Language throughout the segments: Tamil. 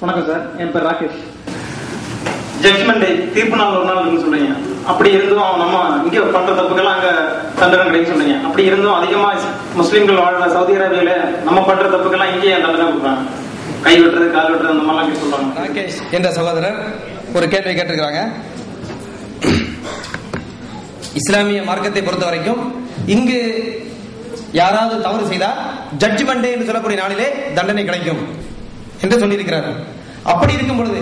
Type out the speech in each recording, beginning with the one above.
வணக்கம் சார். என் பேர் ராகேஷ். ஜட்மெண்ட் டே தீர்ப்பு நாள் ஒரு நாள் இருக்குன்னு சொல்றீங்க அப்படி இருந்தும் அவன் நம்ம இங்க பண்ற தப்புக்கெல்லாம் அங்க தண்டனை கிடைக்கும் சொன்னீங்க. அப்படி இருந்தும் அதிகமா முஸ்லீம்கள் வாழ்ற சவுதி அரேபியால நம்ம பண்ற தப்புக்கெல்லாம் இங்கே ஏன் தண்டனை கொடுக்குறாங்க? கை வெட்டுறது கால் வெட்டுறது அந்த மாதிரிலாம் சொல்றாங்க. ராகேஷ் என்ற சகோதரர் ஒரு கேள்வி கேட்டிருக்கிறாங்க. இஸ்லாமிய மார்க்கத்தை பொறுத்த வரைக்கும் இங்கு யாராவது தவறு செய்தால் ஜட்ஜ்மெண்ட் என்று சொல்லக்கூடிய நாளிலே தண்டனை கிடைக்கும். என்று சொல்லியிருக்கிறார் அப்படி இருக்கும் பொழுது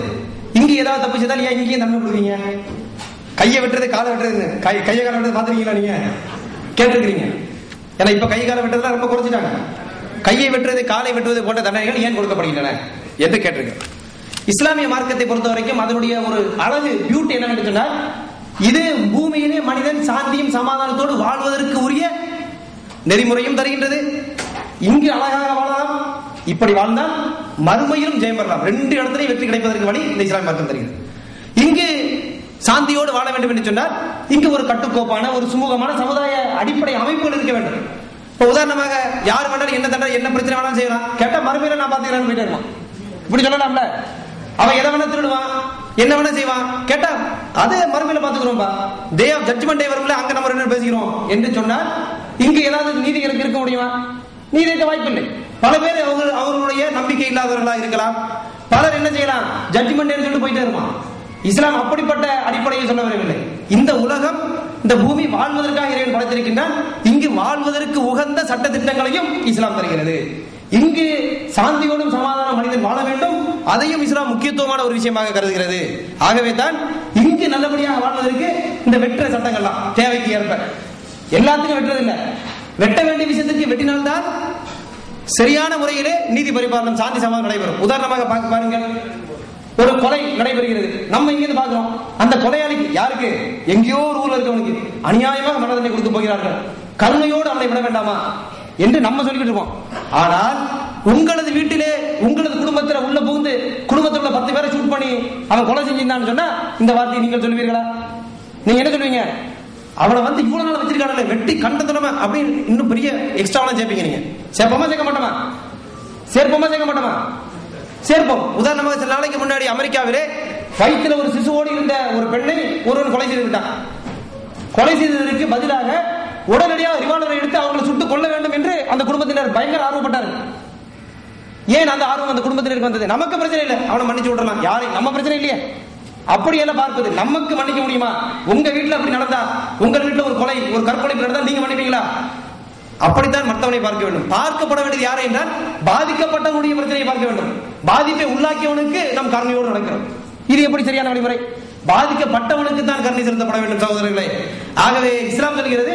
இங்க ஏதாவது தப்பு செய்தால் ஏன் இங்கேயும் தண்டனை கொடுக்குறீங்க? கையை வெட்டுறது காலை வெட்டுறது கை கையை காலை வெட்டுறது பாத்துருக்கீங்களா நீங்க? கேட்டிருக்கிறீங்க. ஏன்னா இப்ப கை காலை வெட்டுறதுலாம் ரொம்ப குறைச்சிட்டாங்க கையை வெட்டுறது காலை வெட்டுவது போன்ற தண்டனைகள் ஏன் கொடுக்கப்படுகின்றன என்று கேட்டிருக்கிறேன். இஸ்லாமிய மார்க்கத்தை பொறுத்த வரைக்கும் அதனுடைய ஒரு அழகு பியூட்டி என்னவென்று சொன்னால் இது பூமியிலே மனிதன் சாந்தியும் சமாதானத்தோடு வாழ்வதற்கு உரிய நெறிமுறையும் தருகின்றது. இங்கு அழகாக வாழலாம் இப்படி வாழ்ந்தால் மறுமையிலும் ஜெயம் பெறலாம். ரெண்டு இடத்துலையும் வெற்றி கிடைப்பதற்கு வழி இந்த இஸ்லாமிய மார்க்கம் தருகிறது இங்கு சாந்தியோடு வாழ வேண்டும் என்று சொன்னால் இங்கு ஒரு கட்டுக்கோப்பான ஒரு சுமூகமான சமுதாய அடிப்படை அமைப்புகள் இருக்க வேண்டும். இப்ப உதாரணமாக யார் வேண்டாலும் என்ன தண்டனை என்ன பிரச்சனை வேணாலும் செய்யலாம். கேட்டா மறுமையில நான் பாத்துக்கிறேன்னு போயிட்டே இருப்பான். இப்படி சொல்லலாம்ல? அவன் எதை வேணா திருடுவான் என்ன வேணா செய்வான். கேட்டா அதே மறுமையில பாத்துக்கிறோம்பா டே ஆஃப் ஜட்ஜ்மெண்ட் டே வரும்ல அங்க நம்ம ரெண்டு பேசிக்கிறோம். என்று சொன்னால் இங்கு ஏதாவது நீதிகளுக்கு இருக்க முடியுமா? நீதி வாய்ப்பு இல்லை பல பேர் அவங்க அவர்களுடைய நம்பிக்கை இல்லாதவர்களா இருக்கலாம். பலர் என்ன செய்யலாம்? ஜட்ஜ்மெண்ட் சொல்லிட்டு போயிட்டே இருப்பான். இஸ்லாம் அப்படிப்பட்ட அடிப்படையை சொல்ல வரவில்லை. இந்த உலகம் இந்த பூமி வாழ்வதற்காக இறைவன் படைத்திருக்கின்றான். இங்கு வாழ்வதற்கு உகந்த சட்ட திட்டங்களையும் இஸ்லாம் தருகிறது. இங்கு சாந்தியோடும் சமாதானம் மனிதன் வாழ வேண்டும். அதையும் இஸ்லாம் முக்கியத்துவமான ஒரு விஷயமாக கருதுகிறது. ஆகவே தான் இங்கு நல்லபடியாக வாழ்வதற்கு இந்த வெற்ற சட்டங்கள்லாம் தேவைக்கு ஏற்ப. எல்லாத்துக்கும் வெட்டுறது இல்லை. வெட்ட வேண்டிய விஷயத்துக்கு வெட்டினால்தான் சரியான முறையிலே நீதி பரிபாலனம் சாந்தி சமாதானம் நடைபெறும். உதாரணமாக பார்க்க பாருங்கள். ஒரு கொலை நடைபெறுகிறது. நம்ம இங்கிருந்து பாக்குறோம் அந்த கொலையாளிக்கு யாருக்கு? எங்கேயோ ஒரு ஊர்ல இருக்கவனுக்கு. அநியாயமாக மரண தண்டனை கொடுத்து போகிறார்கள். கருணையோடு அவனை விட வேண்டாமா? என்று நம்ம சொல்லிக்கிட்டு இருக்கோம். ஆனால் உங்களது வீட்டிலே உங்களது குடும்பத்தில் உள்ள புகுந்து குடும்பத்தில் உள்ள பத்து பேரை ஷூட் பண்ணி அவன் கொலை செஞ்சிருந்தான்னு சொன்னா இந்த வார்த்தையை நீங்கள் சொல்லுவீர்களா நீங்க என்ன சொல்லுவீங்க அவனை வந்து இவ்வளவு நாள் வச்சிருக்கானே வெட்டி கண்ட தினமா அப்படின்னு இன்னும் பெரிய எக்ஸ்ட்ராவெல்லாம் சேர்ப்பீங்க நீங்க. சேர்ப்போமா சேர்க்க மாட்டோமா சேர்ப்போமா சேர்க்க மாட்டோமா சேர்ப்போம். உதாரணமாக சில நாளைக்கு முன்னாடி அமெரிக்காவிலே வயிற்றுல ஒரு சிசுவோடு இருந்த ஒரு பெண்ணை ஒருவன் கொலை செய்து விட்டான். கொலை செய்ததற்கு பதிலாக உடனடியாக ரிவால்வரை எடுத்து அவங்களை சுட்டு கொள்ள வேண்டும் என்று அந்த குடும்பத்தினர் பயங்கர ஆர்வப்பட்டார்கள். ஏன் அந்த ஆர்வம் அந்த குடும்பத்தினருக்கு வந்தது? நமக்கு பிரச்சனை இல்லை. அவனை மன்னிச்சு விடலாம் யாரை நம்ம பிரச்சனை இல்லையே. அப்படி எல்லாம் பார்ப்பது? நமக்கு மன்னிக்க முடியுமா? உங்க வீட்டுல அப்படி நடந்தா உங்க வீட்டுல ஒரு கொலை ஒரு கற்பனை நடந்தா நீங்க மன்னிப்பீங்களா? அப்படித்தான் மற்றவனை பார்க்க வேண்டும். பார்க்கப்பட வேண்டியது யாரை என்றால் பாதிக்கப்பட்டவனுடைய பிரச்சனையை பார்க்க வேண்டும். பாதிப்பை உள்ளாக்கியவனுக்கு நாம் கருணையோடு நடக்கிறோம். இது எப்படி சரியான வழிமுறை? பாதிக்கப்பட்டவனுக்கு தான் கருணை செலுத்தப்பட வேண்டும் சகோதரர்களே. ஆகவே இஸ்லாம் சொல்கிறது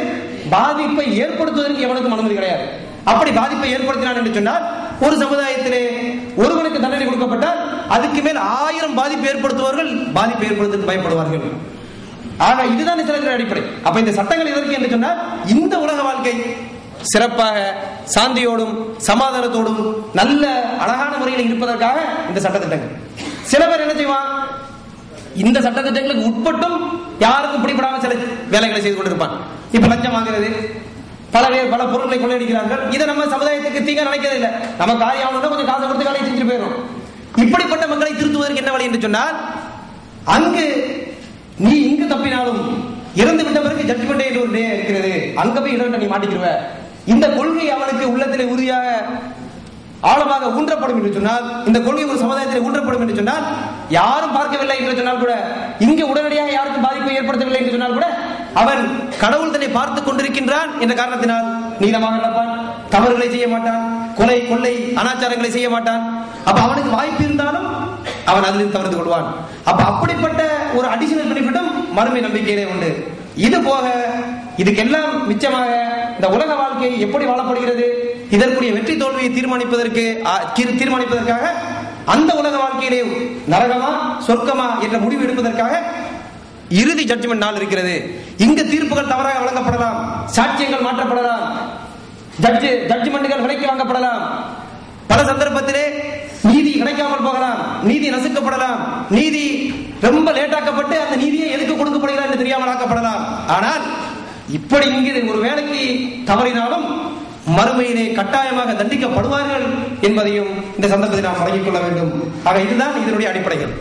பாதிப்பை ஏற்படுத்துவதற்கு எவனுக்கும் அனுமதி கிடையாது. அப்படி பாதிப்பை ஏற்படுத்தினான் என்று சொன்னால் ஒரு சமுதாயத்திலே ஒருவனுக்கு தண்டனை கொடுக்கப்பட்டால் அதுக்கு மேல் ஆயிரம் பாதிப்பு ஏற்படுத்துவார்கள் பாதிப்பை ஏற்படுத்த பயப்படுவார்கள். ஆக இதுதான் இஸ்லாத்தின் அடிப்படை. அப்ப இந்த சட்டங்கள் எதற்கு என்று சொன்னால் இந்த உலக வாழ்க்கை சிறப்பாக சாந்தியோடும் சமாதானத்தோடும் நல்ல அழகான முறையில் இருப்பதற்காக இந்த சட்டத்திட்டங்கள். சில பேர் என்ன செய்வான் இந்த சட்டத்திட்டங்களுக்கு உட்பட்டும் யாருக்கும் பிடிபடாம சில வேலைகளை செய்து கொண்டிருப்பான் இப்ப லஞ்சம் வாங்குறது பல பேர் பல பொருட்களை கொள்ளையடிக்கிறார்கள். இதை நம்ம சமுதாயத்துக்கு தீங்க நினைக்கிறது இல்லை நம்ம காரியம் கொஞ்சம் காசை கொடுத்து வேலையை செஞ்சுட்டு போயிடும் இப்படிப்பட்ட மக்களை திருத்துவதற்கு என்ன வழி என்று சொன்னால் அங்கு நீ இங்கு தப்பினாலும் இறந்து விட்ட பிறகு ஜட்ஜ்மெண்ட் என்று ஒரு டே இருக்கிறது. அங்க போய் இடம் நீ மாட்டிக்கிடுவ. இந்த கொள்கை அவனுக்கு உள்ளத்திலே உறுதியாக ஆழமாக ஊன்றப்படும் என்று சொன்னால் இந்த கொள்கை ஒரு சமுதாயத்தில் ஊன்றப்படும் என்று சொன்னால் யாரும் பார்க்கவில்லை என்று சொன்னால் கூட இங்கே உடனடியாக யாருக்கும் பாதிப்பை ஏற்படுத்தவில்லை என்று சொன்னால் கூட அவன் கடவுள் தன்னை பார்த்துக் கொண்டிருக்கின்றான் என்ற காரணத்தினால் நீளமாக நடப்பான் தவறுகளை செய்ய மாட்டான். கொலை கொள்ளை அனாச்சாரங்களை செய்ய மாட்டான். அப்ப அவனுக்கு வாய்ப்பு இருந்தாலும் அவன் அதிலிருந்து தவிர்த்து கொள்வான். அப்ப அப்படிப்பட்ட ஒரு அடிஷனல் பெனிஃபிட்டும் மறுமை நம்பிக்கையிலே உண்டு. இது போக இதுக்கெல்லாம் மிச்சமாக இந்த உலக வாழ்க்கை எப்படி வாழப்படுகிறது? இதற்குரிய வெற்றி தோல்வியை தீர்மானிப்பதற்கு தீர்மானிப்பதற்காக அந்த உலக வாழ்க்கையிலே நரகமா சொர்க்கமா என்ற முடிவு எடுப்பதற்காக இறுதி ஜட்ஜ்மெண்ட் நாள் இருக்கிறது. இங்கு தீர்ப்புகள் தவறாக வழங்கப்படலாம். சாட்சியங்கள் மாற்றப்படலாம். ஜட்ஜு ஜட்ஜ்மெண்ட்டுகள் விலைக்கு வாங்கப்படலாம். பல சந்தர்ப்பத்திலே நீதி கிடைக்காமல் போகலாம். நீதி நசுக்கப்படலாம். நீதி ரொம்ப லேட்டாக்கப்பட்டு அந்த நீதியை எதுக்கு கொடுக்கப்படுகிறது என்று தெரியாமல் ஆக்கப்படலாம். ஆனால் இப்படி இங்கு ஒரு வேலைக்கு தவறினாலும் மறுமையிலே கட்டாயமாக தண்டிக்கப்படுவார்கள் என்பதையும் இந்த சந்தர்ப்பத்தில் நாம் வழங்கிக் கொள்ள வேண்டும். ஆக இதுதான் இதனுடைய அடிப்படைகள்.